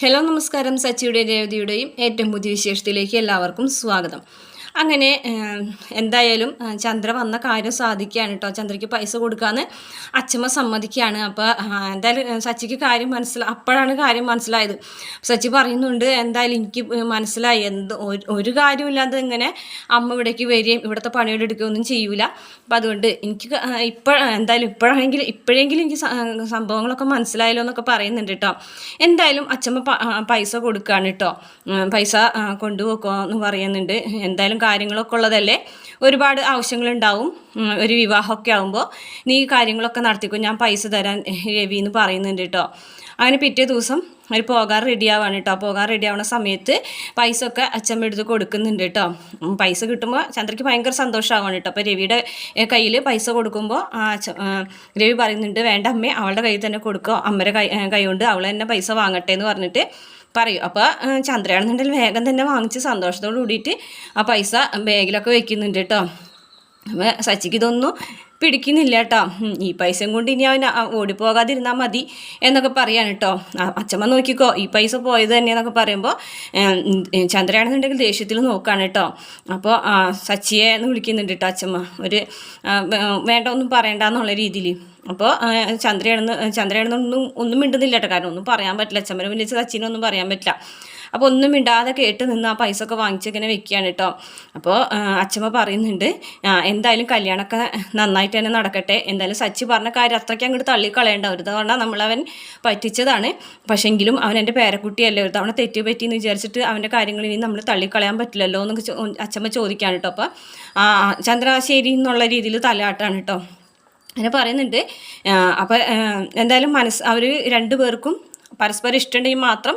Hello നമസ്കാരം. സച്ചിയുടെ രേവതിയുടെയും ഏറ്റവും പുതിയ വിശേഷത്തിലേക്ക് എല്ലാവർക്കും സ്വാഗതം. അങ്ങനെ എന്തായാലും ചന്ദ്ര വന്ന കാര്യം സാധിക്കുകയാണ് കേട്ടോ ചന്ദ്രയ്ക്ക് പൈസ കൊടുക്കാമെന്ന് അച്ഛമ്മ സമ്മതിക്കുകയാണ്. അപ്പോൾ എന്തായാലും സച്ചിക്ക് കാര്യം മനസ്സിലാ അപ്പോഴാണ് കാര്യം മനസ്സിലായത്. സച്ചി പറയുന്നുണ്ട് എന്തായാലും എനിക്ക് മനസ്സിലായി. എന്ത് ഒരു- കാര്യമില്ലാതെ ഇങ്ങനെ അമ്മ ഇവിടേക്ക് വരികയും ഇവിടുത്തെ പണിയുടെ എടുക്കുകയൊന്നും ചെയ്യൂല. അപ്പം അതുകൊണ്ട് എനിക്ക് ഇപ്പോൾ എന്തായാലും ഇപ്പോഴാണെങ്കിൽ ഇപ്പോഴെങ്കിലും എനിക്ക് സംഭവങ്ങളൊക്കെ മനസ്സിലായല്ലോ എന്നൊക്കെ പറയുന്നുണ്ട് കേട്ടോ എന്തായാലും അച്ഛമ്മ പൈസ കൊടുക്കുകയാണ് കേട്ടോ പൈസ കൊണ്ടുപോക്കോ എന്ന് പറയുന്നുണ്ട്. എന്തായാലും കാര്യങ്ങളൊക്കെ ഉള്ളതല്ലേ? ഒരുപാട് ആവശ്യങ്ങളുണ്ടാവും. ഒരു വിവാഹമൊക്കെ ആകുമ്പോൾ നീ കാര്യങ്ങളൊക്കെ നടത്തിക്കും. ഞാൻ പൈസ തരാൻ രവി എന്ന് പറയുന്നുണ്ട് കേട്ടോ അങ്ങനെ പിറ്റേ ദിവസം അവർ പോകാൻ റെഡി ആവാണ് കേട്ടോ പോകാൻ റെഡി ആവുന്ന സമയത്ത് പൈസ ഒക്കെ അച്ഛമ്മ എടുത്ത് കൊടുക്കുന്നുണ്ട് കേട്ടോ പൈസ കിട്ടുമ്പോൾ ചന്ദ്രയ്ക്ക് ഭയങ്കര സന്തോഷമാവാണ് കേട്ടോ അപ്പോൾ രവിയുടെ കയ്യിൽ പൈസ കൊടുക്കുമ്പോൾ ആ രവി പറയുന്നുണ്ട് വേണ്ട അമ്മേ അവളുടെ കയ്യിൽ തന്നെ കൊടുക്കുക അമ്മയുടെ കൈ കൈ കൊണ്ട് അവൾ തന്നെ പൈസ വാങ്ങട്ടെ എന്ന് പറഞ്ഞിട്ട് പറയും. അപ്പോൾ ചന്ദ്രയാണെന്നുണ്ടെങ്കിൽ വേഗം തന്നെ വാങ്ങിച്ച് സന്തോഷത്തോട് കൂടിയിട്ട് ആ പൈസ ബാഗിലൊക്കെ വെക്കുന്നുണ്ട് കേട്ടോ അപ്പോൾ സച്ചിക്ക് ഇതൊന്നും പിടിക്കുന്നില്ല കേട്ടോ ഈ പൈസയും കൊണ്ട് ഇനി അവൻ ഓടിപ്പോകാതിരുന്നാൽ മതി എന്നൊക്കെ പറയാണ് കേട്ടോ അച്ഛമ്മ നോക്കിക്കോ ഈ പൈസ പോയത് തന്നെയെന്നൊക്കെ പറയുമ്പോൾ ചന്ദ്രയാണെന്നുണ്ടെങ്കിൽ ദേഷ്യത്തിൽ നോക്കുകയാണ് കേട്ടോ അപ്പോൾ സച്ചിയെ എന്ന് വിളിക്കുന്നുണ്ട് കേട്ടോ അച്ഛമ്മ ഒരു വേണ്ട ഒന്നും പറയണ്ട എന്നുള്ള രീതിയിൽ അപ്പോൾ ചന്ദ്രയാണെന്ന് ചന്ദ്രയാണെന്നൊന്നും ഒന്നും മിണ്ടുന്നില്ല കേട്ടോ കാരണം ഒന്നും പറയാൻ പറ്റില്ല. അച്ഛമ്മനെ മുന്നിൽ സച്ചിനൊന്നും പറയാൻ പറ്റില്ല. അപ്പോൾ ഒന്നും ഇടാതെ കേട്ട് നിന്ന് ആ പൈസ ഒക്കെ വാങ്ങിച്ചിങ്ങനെ വെക്കുകയാണ് കേട്ടോ അപ്പോൾ അച്ഛമ്മ പറയുന്നുണ്ട് എന്തായാലും കല്യാണമൊക്കെ നന്നായിട്ട് തന്നെ നടക്കട്ടെ. എന്തായാലും സച്ചി പറഞ്ഞ കാര്യം അത്രയ്ക്ക് അങ്ങോട്ട് തള്ളിക്കളയേണ്ട ഒരു തവണ നമ്മളവൻ പറ്റിച്ചതാണ്. പക്ഷെങ്കിലും അവൻ എന്റെ പേരക്കുട്ടിയല്ലേ ഒരു തവണ തെറ്റ് പറ്റിയെന്ന് വിചാരിച്ചിട്ട് അവന്റെ കാര്യങ്ങൾ ഇനി നമ്മൾ തള്ളിക്കളയാൻ പറ്റില്ലല്ലോ എന്നൊക്കെ അച്ഛമ്മ ചോദിക്കുകയാണ് കേട്ടോ അപ്പോൾ ആ ചന്ദ്രാശ്ശേരി എന്നുള്ള രീതിയിൽ തലയാട്ടാണ് കേട്ടോ അങ്ങനെ പറയുന്നുണ്ട് അപ്പോൾ എന്തായാലും മനസ്സ് അവർ രണ്ടു പേർക്കും പരസ്പരം ഇഷ്ടമുണ്ടെങ്കിൽ മാത്രം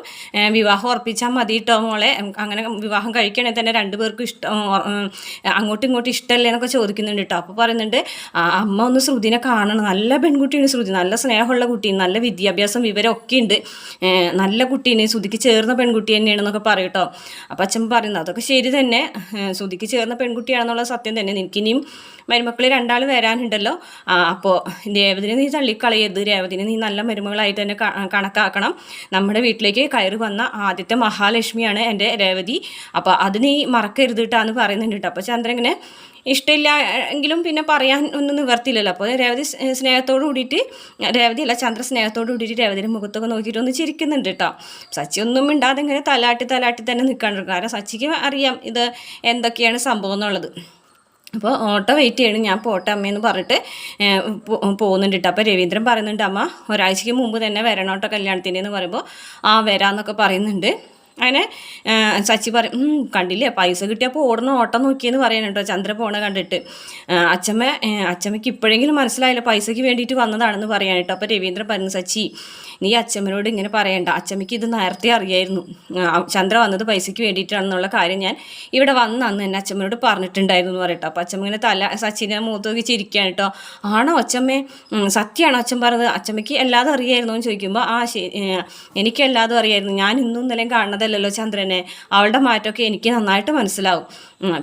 വിവാഹം ഉറപ്പിച്ചാൽ മതി കേട്ടോ മോളെ. അങ്ങനെ വിവാഹം കഴിക്കണേ തന്നെ രണ്ടുപേർക്കും ഇഷ്ടം അങ്ങോട്ടും ഇങ്ങോട്ടും ഇഷ്ടമല്ലേ എന്നൊക്കെ ചോദിക്കുന്നുണ്ട് കേട്ടോ അപ്പോൾ പറയുന്നുണ്ട് അമ്മ ഒന്ന് ശ്രുതിനെ കാണണം. നല്ല പെൺകുട്ടിയാണ് ശ്രുതി. നല്ല സ്നേഹമുള്ള കുട്ടി. നല്ല വിദ്യാഭ്യാസം വിവരമൊക്കെ ഉണ്ട്. നല്ല കുട്ടീനെ ശ്രുതിക്ക് ചേർന്ന പെൺകുട്ടി തന്നെയാണെന്നൊക്കെ പറയും കേട്ടോ അപ്പോൾ അച്ഛൻ പറയുന്നത് അതൊക്കെ ശരി തന്നെ. ശ്രുതിക്ക് ചേർന്ന പെൺകുട്ടിയാണെന്നുള്ള സത്യം തന്നെ. നിനക്കിനിയും മരുമക്കൾ രണ്ടാൾ വരാനുണ്ടല്ലോ. അപ്പോൾ രേവതിനെ നീ തള്ളിക്കളയരുത്. രേവതിനെ നീ നല്ല മരുമകളായിട്ട് തന്നെ ക- കണക്കാക്കണം നമ്മുടെ വീട്ടിലേക്ക് കയറി വന്ന ആദ്യത്തെ മഹാലക്ഷ്മിയാണ് എന്റെ രേവതി. അപ്പോൾ അത് നീ മറക്കരുത് കേട്ടാന്ന് പറയുന്നുണ്ട് കേട്ടോ അപ്പോൾ ചന്ദ്രൻ ഇങ്ങനെ ഇഷ്ടമില്ല എങ്കിലും പിന്നെ പറയാൻ ഒന്നും നിവർത്തിയില്ലല്ലോ. അപ്പോൾ രേവതി സ്നേഹത്തോട് കൂടിയിട്ട് രേവതി അല്ല ചന്ദ്ര സ്നേഹത്തോട് കൂടിയിട്ട് രേവതിയുടെ മുഖത്തൊക്കെ നോക്കിയിട്ട് ഒന്ന് ചിരിക്കുന്നുണ്ട് കേട്ടോ സച്ചി ഒന്നും മിണ്ടാതെ ഇങ്ങനെ തലാട്ടി തലാട്ടി തന്നെ നിൽക്കാണ്ടിരിക്കും കാരണം സച്ചിക്ക് അറിയാം ഇത് എന്തൊക്കെയാണ് സംഭവം എന്നുള്ളത്. അപ്പോൾ ഓട്ടോ വെയിറ്റ് ചെയ്യണം. ഞാൻ പോട്ടെ അമ്മയെന്ന് പറഞ്ഞിട്ട് പോകുന്നുണ്ട് കേട്ടോ അപ്പോൾ രവീന്ദ്രൻ പറയുന്നുണ്ട് അമ്മ ഒരാഴ്ചയ്ക്ക് മുമ്പ് തന്നെ വരണം കേട്ടോ കല്യാണത്തിന്റെ എന്ന് പറയുമ്പോൾ ആ വരാമെന്നൊക്കെ പറയുന്നുണ്ട്. അങ്ങനെ ചച്ചി പറയും കണ്ടില്ലേ? പൈസ കിട്ടിയപ്പോൾ ഓടുന്ന ഓട്ടം നോക്കിയെന്ന് പറയണം കേട്ടോ ചന്ദ്ര പോണ കണ്ടിട്ട്. അച്ഛമ്മ അച്ഛമ്മയ്ക്ക് ഇപ്പോഴെങ്കിലും മനസ്സിലായില്ല പൈസയ്ക്ക് വേണ്ടിയിട്ട് വന്നതാണെന്ന് പറയാൻ കേട്ടോ അപ്പോൾ രവീന്ദ്രൻ പറഞ്ഞു സച്ചി നീ അച്ഛമ്മനോട് ഇങ്ങനെ പറയണ്ട. അച്ഛമ്മയ്ക്ക് ഇത് നേരത്തെ അറിയായിരുന്നു. ചന്ദ്ര വന്നത് പൈസയ്ക്ക് വേണ്ടിയിട്ടാണെന്നുള്ള കാര്യം ഞാൻ ഇവിടെ വന്ന അന്ന് എന്നെ അച്ഛമ്മനോട് പറഞ്ഞിട്ടുണ്ടായിരുന്നു എന്ന് പറയട്ടോ. അപ്പോൾ അച്ഛമ്മ ഇങ്ങനെ തല സച്ചിനെ മൂത്ത് നോക്കി ചിരിക്കുകയാണ് കേട്ടോ ആണോ അച്ഛമ്മേ സത്യമാണോ അച്ഛൻ പറഞ്ഞത്? അച്ഛമ്മയ്ക്ക് എല്ലാതും അറിയായിരുന്നു? എന്ന് ചോദിക്കുമ്പോൾ ആ ശരി എനിക്ക് എല്ലാതും അറിയായിരുന്നു. ഞാൻ ഇന്നും ഇന്നലെയും കാണുന്നതല്ലല്ലോ ചന്ദ്രനെ. അവളുടെ മാറ്റമൊക്കെ എനിക്ക് നന്നായിട്ട് മനസ്സിലാവും.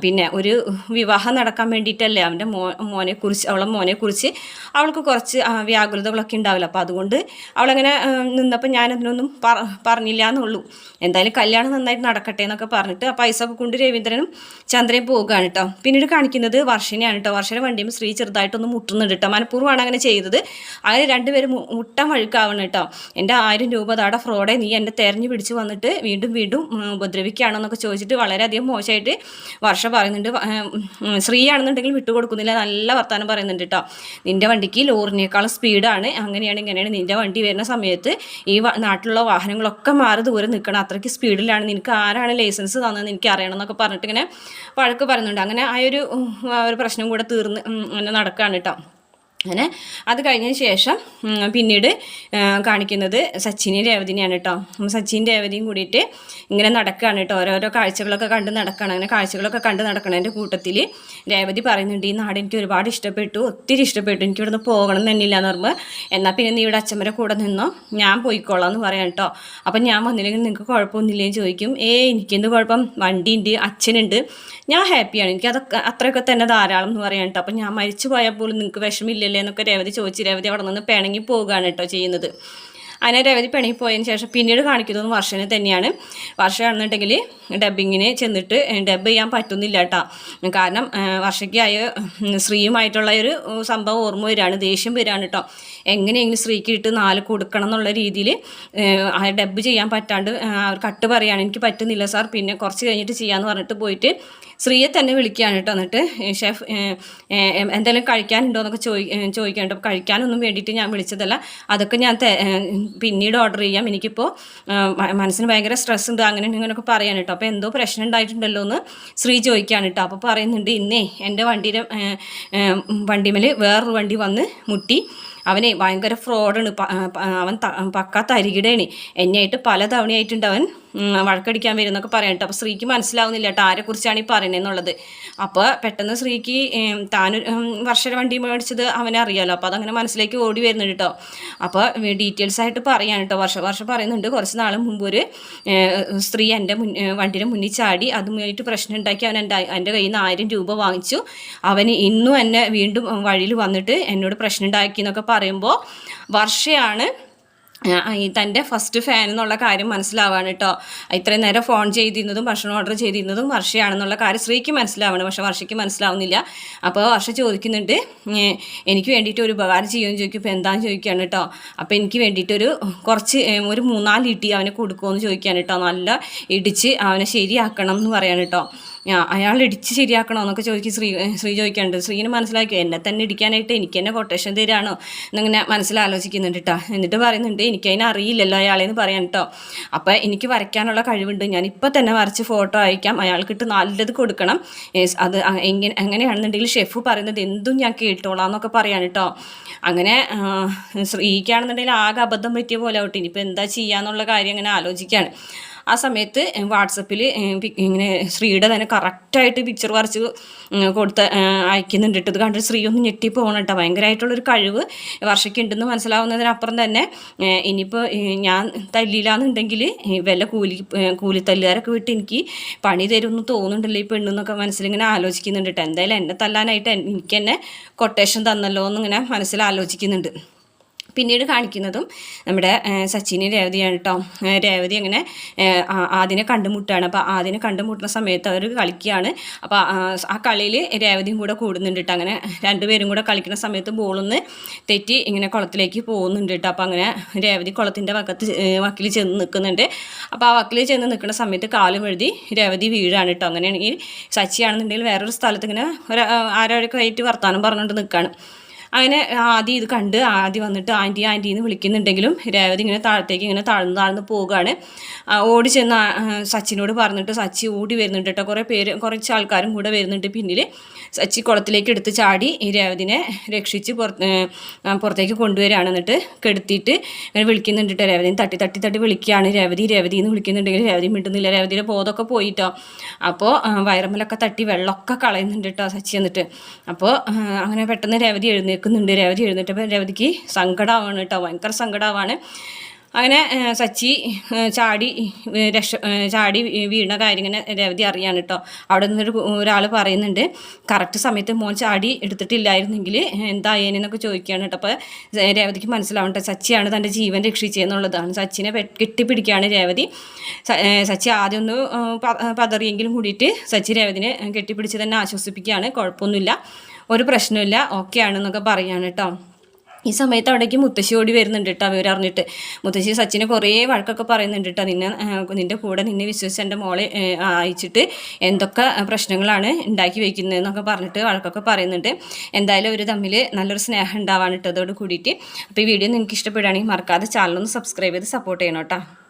പിന്നെ ഒരു വിവാഹം നടക്കാൻ വേണ്ടിയിട്ടല്ലേ അവന്റെ മോ മോനെ കുറിച്ച് അവളെ മോനെ കുറിച്ച് അവൾക്ക് കുറച്ച് വ്യാകുലതകളൊക്കെ ഉണ്ടാവില്ല. അപ്പോൾ അതുകൊണ്ട് അവളങ്ങനെ നിന്നപ്പോൾ ഞാനതിനൊന്നും പറ പറഞ്ഞില്ല എന്നുള്ളൂ എന്തായാലും കല്യാണം നന്നായിട്ട് നടക്കട്ടെ എന്നൊക്കെ പറഞ്ഞിട്ട് ആ പൈസ ഒക്കെ കൊണ്ട് രവീന്ദ്രനും ചന്ദ്രയും പോവുകയാണ് കേട്ടോ. പിന്നീട് കാണിക്കുന്നത് വർഷനെയാണ് കേട്ടോ. വർഷനെ വണ്ടിയും സ്ത്രീ ചെറുതായിട്ടൊന്ന് മുട്ടുന്നുണ്ട് കേട്ടോ. മനഃപൂർവമാണ് അങ്ങനെ ചെയ്തത്. അങ്ങനെ രണ്ടുപേരും മുട്ടൻ വഴുക്കാവണം കേട്ടോ. എന്റെ ആയിരം രൂപ താടെ ഫ്രോഡെ നീ എന്നെ തെരഞ്ഞു പിടിച്ച് വന്നിട്ട് വീണ്ടും വീണ്ടും ഉം, ഉപദ്രവിക്കുകയാണോ എന്നൊക്കെ ചോദിച്ചിട്ട് വളരെയധികം മോശമായിട്ട് വർഷ പറയുന്നുണ്ട് വ- ഏം, വിട്ടു ശ്രീ ആണെന്നുണ്ടെങ്കിൽ വിട്ടുകൊടുക്കുന്നില്ല നല്ല വർത്താനം പറയുന്നുണ്ട് കേട്ടോ നിന്റെ വണ്ടിക്ക് ലോറിനേക്കാളും സ്പീഡാണ്. അങ്ങനെയാണ് ഇങ്ങനെയാണ്. നിന്റെ വണ്ടി വരുന്ന സമയത്ത് ഈ നാട്ടിലുള്ള വാഹനങ്ങളൊക്കെ മാറി ദൂരെ നിൽക്കണം. അത്രയ്ക്ക് സ്പീഡിലാണ്. നിനക്ക് ആരാണ് ലൈസൻസ് തന്നതെന്ന് എനിക്ക് അറിയണം എന്നൊക്കെ പറഞ്ഞിട്ട് ഇങ്ങനെ വഴക്ക് പറയുന്നുണ്ട്. അങ്ങനെ ആ ഒരു പ്രശ്നം കൂടെ തീർന്ന് അങ്ങനെ നടക്കുകയാണ് കേട്ടോ അങ്ങനെ അത് കഴിഞ്ഞതിന് ശേഷം പിന്നീട് കാണിക്കുന്നത് സച്ചിനെയും രേവതിനെയാണ് കേട്ടോ സച്ചിൻ രേവതിയും കൂടിയിട്ട് ഇങ്ങനെ നടക്കുകയാണ് കേട്ടോ ഓരോരോ കാഴ്ചകളൊക്കെ കണ്ട് നടക്കുകയാണ് അങ്ങനെ കാഴ്ചകളൊക്കെ കണ്ട് നടക്കണതിന്റെ കൂട്ടത്തിൽ രേവതി പറയുന്നുണ്ട് ഈ നാട് എനിക്ക് ഒരുപാട് ഇഷ്ടപ്പെട്ടു. ഒത്തിരി ഇഷ്ടപ്പെട്ടു. എനിക്ക് ഇവിടുന്ന് പോകണം എന്ന് തന്നെയില്ല എന്ന് പറയുമ്പോൾ എന്നാൽ പിന്നെ നീ ഇവിടെ അച്ഛമ്മരെ കൂടെ നിന്നോ? ഞാൻ പോയിക്കോളാം എന്ന് പറയാം കേട്ടോ അപ്പം ഞാൻ വന്നില്ലെങ്കിൽ നിങ്ങൾക്ക് കുഴപ്പമൊന്നുമില്ലേ ചോദിക്കും. ഏ എനിക്കെന്ത് കുഴപ്പം? വണ്ടിയുണ്ട് അച്ഛനുണ്ട്. ഞാൻ ഹാപ്പിയാണ്. എനിക്ക് അതൊക്കെ അത്രയൊക്കെ തന്നെ ധാരാളം എന്ന് പറയാം കേട്ടോ അപ്പം ഞാൻ മരിച്ചു പോയാൽ പോലും നിങ്ങൾക്ക് വിഷമില്ലല്ലേ എന്നൊക്കെ രേവതി ചോദിച്ച് രേവതി അവിടെ നിന്ന് പിണങ്ങി പോവുകയാണ് കേട്ടോ ചെയ്യുന്നത്. അങ്ങനെ രവതി പിണങ്ങി പോയതിന് ശേഷം പിന്നീട് കാണിക്കുന്നത് വർഷനെ തന്നെയാണ്. വർഷമാണെന്നുണ്ടെങ്കിൽ ഡബിങ്ങിന് ചെന്നിട്ട് ഡബ് ചെയ്യാൻ പറ്റുന്നില്ല കേട്ടോ. കാരണം വർഷയ്ക്കായ ശ്രീയുമായിട്ടുള്ള ഒരു സംഭവം ഓർമ്മ വരികയാണ് ദേഷ്യം വരികയാണ് കേട്ടോ. എങ്ങനെയെങ്കിലും സ്ത്രീക്ക് ഇട്ട് നാല് കൊടുക്കണം എന്നുള്ള രീതിയിൽ ആ ഡബ് ചെയ്യാൻ പറ്റാണ്ട് അവർ കട്ട് പറയാണ് എനിക്ക് പറ്റുന്നില്ല സാർ. പിന്നെ കുറച്ച് കഴിഞ്ഞിട്ട് ചെയ്യാമെന്ന് പറഞ്ഞിട്ട് പോയിട്ട് സ്ത്രീയെ തന്നെ വിളിക്കുകയാണ് കേട്ടോ എന്നിട്ട്. ഷെഫ് എന്തെങ്കിലും കഴിക്കാനുണ്ടോ എന്നൊക്കെ ചോദി ചോദിക്കാനുണ്ടോ. കഴിക്കാനൊന്നും വേണ്ടിയിട്ട് ഞാൻ വിളിച്ചതല്ല. അതൊക്കെ ഞാൻ പിന്നീട് ഓർഡർ ചെയ്യാം. എനിക്കിപ്പോൾ മനസ്സിന് ഭയങ്കര സ്ട്രെസ് ഉണ്ട്. അങ്ങനെ ഇങ്ങനെയൊക്കെ പറയാൻ കേട്ടോ. അപ്പോൾ എന്തോ പ്രശ്നം ഉണ്ടായിട്ടുണ്ടല്ലോ എന്ന് സ്ത്രീ ചോദിക്കുകയാണ് കേട്ടോ. അപ്പോൾ പറയുന്നുണ്ട് ഇന്നേ എന്റെ വണ്ടിയുടെ വണ്ടിമേൽ വേറൊരു വണ്ടി വന്ന് മുട്ടി അവനെ ഭയങ്കര ഫ്രോഡാണ് അവൻ പക്കാ തരികിടയാണ് എന്നെയായിട്ട് പല തവണയായിട്ടുണ്ട് അവൻ. വഴക്കടിക്കാൻ വരുന്നൊക്കെ പറയാം കേട്ടോ. അപ്പോൾ ശ്രീക്ക് മനസ്സിലാവുന്നില്ല കേട്ടോ ആരെക്കുറിച്ചാണ് ഈ പറയണതെന്നുള്ളത് അപ്പോൾ പെട്ടെന്ന് ശ്രീക്ക് താൻ വർഷ വണ്ടി മേടിച്ചത് അവനെ അറിയാലോ അപ്പോൾ അതങ്ങനെ മനസ്സിലേക്ക് ഓടി വരുന്നുണ്ട് കേട്ടോ. അപ്പോൾ ഡീറ്റെയിൽസ് ആയിട്ട് പറയാൻ കേട്ടോ. വർഷ വർഷം പറയുന്നുണ്ട് കുറച്ച് നാൾ മുമ്പ് ഒരു സ്ത്രീ എന്റെ മുൻ വണ്ടിയുടെ മുന്നിൽ ചാടി അതുമായിട്ട് പ്രശ്നം ഉണ്ടാക്കി അവൻ എന്റെ എന്റെ കയ്യിൽ നിന്ന് ആയിരം രൂപ വാങ്ങിച്ചു. അവന് ഇന്നും എന്നെ വീണ്ടും വഴിയിൽ വന്നിട്ട് എന്നോട് പ്രശ്നം ഉണ്ടാക്കി എന്നൊക്കെ പറയുമ്പോൾ വർഷയാണ് തന്റെ ഫസ്റ്റ് ഫാൻ എന്നുള്ള കാര്യം മനസ്സിലാവാണ് കേട്ടോ ഇത്രയും നേരം ഫോൺ ചെയ്തിരുന്നതും ഭക്ഷണം ഓർഡർ ചെയ്തിരുന്നതും വർഷയാണെന്നുള്ള കാര്യം ശ്രീക്ക് മനസ്സിലാവണം. പക്ഷെ വർഷയ്ക്ക് മനസ്സിലാവുന്നില്ല. അപ്പോൾ വർഷ ചോദിക്കുന്നുണ്ട് എനിക്ക് വേണ്ടിയിട്ട് ഒരു ഉപകാരം ചെയ്യുമെന്ന് ചോദിക്കും. ഇപ്പോൾ എന്താണെന്ന് ചോദിക്കുകയാണ് കേട്ടോ അപ്പോൾ എനിക്ക് വേണ്ടിയിട്ടൊരു കുറച്ച് ഒരു മൂന്നാൽ ഇട്ടി അവനെ കൊടുക്കുമെന്ന് ചോദിക്കുകയാണ് കേട്ടോ നല്ല ഇടിച്ച് അവനെ ശരിയാക്കണം എന്ന് പറയാണ് കേട്ടോ അയാൾ ഇടിച്ച് ശരിയാക്കണോ എന്നൊക്കെ ചോദിക്കും ശ്രീ ശ്രീ ചോദിക്കാണ്ട് ശ്രീന് മനസ്സിലാക്കി എന്നെ തന്നെ ഇടിക്കാനായിട്ട് എനിക്ക് തന്നെ കൊട്ടേഷൻ തരാണോ എന്നിങ്ങനെ മനസ്സിലാലോചിക്കുന്നുണ്ട് കേട്ടോ എന്നിട്ട് പറയുന്നുണ്ട് എനിക്കതിനെ അറിയില്ലല്ലോ അയാളെന്ന് പറയാൻ കേട്ടോ അപ്പോൾ എനിക്ക് വരയ്ക്കാനുള്ള കഴിവുണ്ട്. ഞാൻ ഇപ്പോൾ തന്നെ വരച്ച് ഫോട്ടോ അയക്കാം. അയാൾക്കിട്ട് നല്ലത് കൊടുക്കണം. അത് എങ്ങനെ എങ്ങനെയാണെന്നുണ്ടെങ്കിൽ ഷെഫ് പറയുന്നത് എന്തും ഞാൻ കേട്ടോളാം എന്നൊക്കെ പറയാൻ കേട്ടോ അങ്ങനെ ശ്രീക്കാണെന്നുണ്ടെങ്കിൽ ആകെ അബദ്ധം പറ്റിയ പോലെ ആവട്ടെ. ഇനിയിപ്പോൾ എന്താ ചെയ്യാന്നുള്ള കാര്യം അങ്ങനെ ആലോചിക്കുകയാണ് ആ സമയത്ത് വാട്സപ്പിൽ ഇങ്ങനെ ശ്രീയുടെ തന്നെ കറക്റ്റായിട്ട് പിക്ചർ വരച്ച് കൊടുത്ത് അയക്കുന്നുണ്ട് ഇത് കണ്ടിട്ട് ശ്രീ ഒന്ന് ഞെട്ടി പോകണം കേട്ടോ. ഭയങ്കരമായിട്ടുള്ളൊരു കഴിവ് വർഷയ്ക്കുണ്ടെന്ന് മനസ്സിലാവുന്നതിനപ്പുറം തന്നെ ഇനിയിപ്പോൾ ഞാൻ തല്ലിയില്ലാന്നുണ്ടെങ്കിൽ വല്ല കൂലി കൂലി തല്ലുകാരൊക്കെ വിട്ട് എനിക്ക് പണി തരുമെന്ന് തോന്നുന്നുണ്ടല്ലോ ഈ പെണ്ണെന്നൊക്കെ മനസ്സിലിങ്ങനെ ആലോചിക്കുന്നുണ്ട് കേട്ടോ. എന്തായാലും എന്നെ തല്ലാനായിട്ട് എനിക്ക് തന്നെ കൊട്ടേഷൻ തന്നല്ലോ എന്നിങ്ങനെ മനസ്സിൽ ആലോചിക്കുന്നുണ്ട് പിന്നീട് കാണിക്കുന്നതും നമ്മുടെ സച്ചിന് രേവതിയാണ് കേട്ടോ രേവതി അങ്ങനെ ആദ്യം ആദിനെ കണ്ടുമുട്ടുകയാണ്. അപ്പോൾ ആദിനെ കണ്ടുമുട്ടുന്ന സമയത്ത് അവർ കളിക്കുകയാണ്. അപ്പോൾ ആ കളിയിൽ രേവതിയും കൂടെ കൂടുന്നുണ്ട് കേട്ടോ അങ്ങനെ രണ്ടുപേരും കൂടെ കളിക്കുന്ന സമയത്ത് ബോളൊന്ന് തെറ്റി ഇങ്ങനെ കുളത്തിലേക്ക് പോകുന്നുണ്ട് കേട്ടോ അപ്പോൾ അങ്ങനെ രേവതി കുളത്തിന്റെ വക്കത്ത് വക്കിൽ ചെന്ന് നിൽക്കുന്നുണ്ട്. അപ്പോൾ ആ വക്കിൽ ചെന്ന് നിൽക്കുന്ന സമയത്ത് കാലും എഴുതി രേവതി വീഴാണ് കേട്ടോ അങ്ങനെയാണെങ്കിൽ സച്ചിയാണെന്നുണ്ടെങ്കിൽ വേറൊരു സ്ഥലത്ത് ഇങ്ങനെ ഒരു ആരോടൊക്കെ ആയിട്ട് വർത്തമാനം പറഞ്ഞുകൊണ്ട് നിൽക്കുകയാണ് അങ്ങനെ ആദ്യം ഇത് കണ്ട് ആദ്യം വന്നിട്ട് ആന്റി ആന്റി എന്ന് വിളിക്കുന്നുണ്ടെങ്കിലും രേവതി ഇങ്ങനെ താഴത്തേക്ക് ഇങ്ങനെ താഴ്ന്നു താഴ്ന്നു പോവുകയാണ്. ഓടി ചെന്ന് സച്ചിനോട് പറഞ്ഞിട്ട് സച്ചി ഓടി വരുന്നുണ്ട് കേട്ടോ. കുറേ പേര് കുറച്ച് ആൾക്കാരും കൂടെ വരുന്നുണ്ട് പിന്നിൽ സച്ചി കുളത്തിലേക്ക് എടുത്ത് ചാടി ഈ രേവതിനെ രക്ഷിച്ച് പുറത്ത് പുറത്തേക്ക് കൊണ്ടുവരികയാണ്. എന്നിട്ട് കെടുത്തിയിട്ട് ഇങ്ങനെ വിളിക്കുന്നുണ്ട് കേട്ടോ തട്ടി തട്ടി തട്ടി വിളിക്കുകയാണ് രേവതി. രേവതി എന്ന് വിളിക്കുന്നുണ്ടെങ്കിൽ രേവതി മിണ്ടുന്നില്ല. രേവതിയുടെ ബോധമൊക്കെ പോയിട്ടോ അപ്പോൾ വയറമ്മലൊക്കെ തട്ടി വെള്ളമൊക്കെ കളയുന്നുണ്ട് കേട്ടോ സച്ചി എന്നിട്ട്. അപ്പോൾ അങ്ങനെ പെട്ടെന്ന് രേവതി എഴുന്നേൽക്കുന്നുണ്ട്. രേവതി എഴുന്നേറ്റപ്പോൾ രേവതിക്ക് സങ്കടമാവാണ് കേട്ടോ ഭയങ്കര സങ്കടമാവാണ് അങ്ങനെ സച്ചി ചാടി രക്ഷ ചാടി വീണ കാര്യം ഇങ്ങനെ രേവതി അറിയാണ് കേട്ടോ അവിടെ നിന്നൊരു ഒരാൾ പറയുന്നുണ്ട് കറക്റ്റ് സമയത്ത് മോൻ ചാടി എടുത്തിട്ടില്ലായിരുന്നെങ്കിൽ എന്തായേനെന്നൊക്കെ ചോദിക്കുകയാണ് കേട്ടോ അപ്പോൾ രേവതിക്ക് മനസ്സിലാവട്ടെ സച്ചിയാണ് തന്റെ ജീവൻ രക്ഷിച്ചതെന്നുള്ളതാണ് സച്ചിനെ കെട്ടിപ്പിടിക്കുകയാണ് രേവതി. സച്ചി ആദ്യം ഒന്ന് പതറിയെങ്കിലും കൂടിയിട്ട് സച്ചി രേവതിനെ കെട്ടിപ്പിടിച്ച് തന്നെ ആശ്വസിപ്പിക്കുകയാണ്. കുഴപ്പമൊന്നുമില്ല. ഒരു പ്രശ്നമില്ല ഓക്കെ ആണെന്നൊക്കെ പറയാണ് കേട്ടോ ഈ സമയത്ത് അവിടേക്ക് മുത്തശ്ശി ഓടി വരുന്നുണ്ട് കേട്ടോ അവർ അറിഞ്ഞിട്ട് മുത്തശ്ശി സച്ചിനെ കുറേ വഴക്കൊക്കെ പറയുന്നുണ്ട് കേട്ടോ നിന്നെ നിന്റെ കൂടെ നിന്നെ വിശ്വസിച്ച് എന്റെ മോളെ അയച്ചിട്ട് എന്തൊക്കെ പ്രശ്നങ്ങളാണ് ഉണ്ടാക്കി വയ്ക്കുന്നതെന്നൊക്കെ പറഞ്ഞിട്ട് വഴക്കൊക്കെ പറയുന്നുണ്ട്. എന്തായാലും അവർ തമ്മിൽ നല്ലൊരു സ്നേഹം ഉണ്ടാവാൻ അതോട് കൂടിയിട്ട്. അപ്പോൾ ഈ വീഡിയോ നിങ്ങൾക്ക് ഇഷ്ടപ്പെടുകയാണെങ്കിൽ മറക്കാതെ ചാനലൊന്ന് സബ്സ്ക്രൈബ് ചെയ്ത് സപ്പോർട്ട് ചെയ്യണം കേട്ടോ